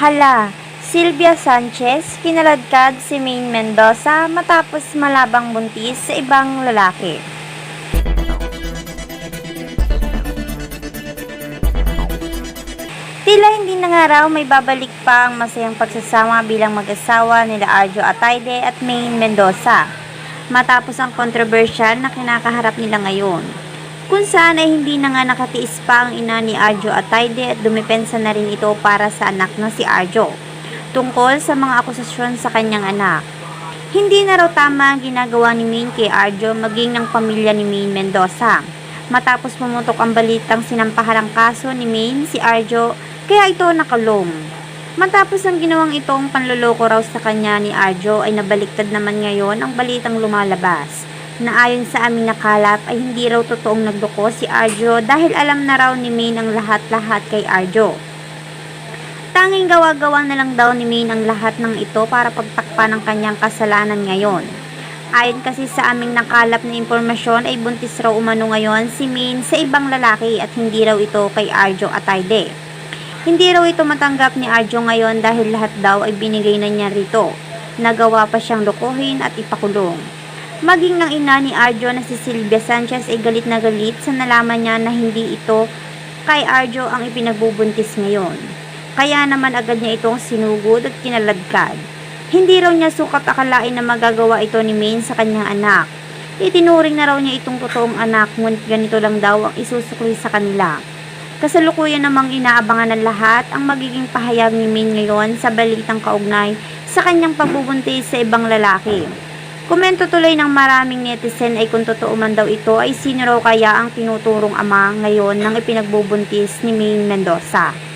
Hala, Sylvia Sanchez, kinaladkad si Maine Mendoza matapos malabang buntis sa ibang lalaki. Tila hindi na raw may babalik pa ang masayang pagsasama bilang mag-asawa nila Arjo Atayde at Maine Mendoza matapos ang kontrobersyal na kinakaharap nila ngayon. Kung saan ay hindi na nga nakatiis pa ang ina ni Arjo Atayde at dumipensa na rin ito para sa anak na si Arjo tungkol sa mga akusasyon sa kanyang anak. Hindi na raw tama ang ginagawa ni Maine kay Arjo maging ng pamilya ni Maine Mendoza. Matapos pumutok ang balitang sinampahan ang kaso ni Maine si Arjo kaya ito nakulong. Matapos ang ginawang itong panloloko raw sa kanya ni Arjo ay nabaliktad naman ngayon ang balitang lumalabas na ayon sa aming nakalap ay hindi raw totoong nagduko si Arjo dahil alam na raw ni Maine ang lahat-lahat kay Arjo. Tanging gawa-gawa na lang daw ni Maine ang lahat ng ito para pagtakpan ng kanyang kasalanan ngayon. Ayon kasi sa aming nakalap na impormasyon ay buntis raw umano ngayon si Maine sa ibang lalaki at hindi raw ito kay Arjo Atayde. Hindi raw ito matanggap ni Arjo ngayon dahil lahat daw ay binigay na niya rito. Nagawa pa siyang lukuhin at ipakulong. Maging ang ina ni Arjo na si Sylvia Sanchez ay galit na galit sa nalaman niya na hindi ito kay Arjo ang ipinagbubuntis ngayon. Kaya naman agad niya itong sinugod at kinaladkad. Hindi raw niya sukat akalain na magagawa ito ni Maine sa kanyang anak. Itinuring na raw niya itong totoong anak ngunit ganito lang daw ang isusukli sa kanila. Kasalukuyan namang inaabangan ng lahat ang magiging pahayag ni Maine ngayon sa balitang kaugnay sa kanyang pagbubuntis sa ibang lalaki. Komento tuloy ng maraming netizen ay kung totoo man daw ito ay sino raw kaya ang tinuturong ama ngayon ng ipinagbubuntis ni Maine Mendoza.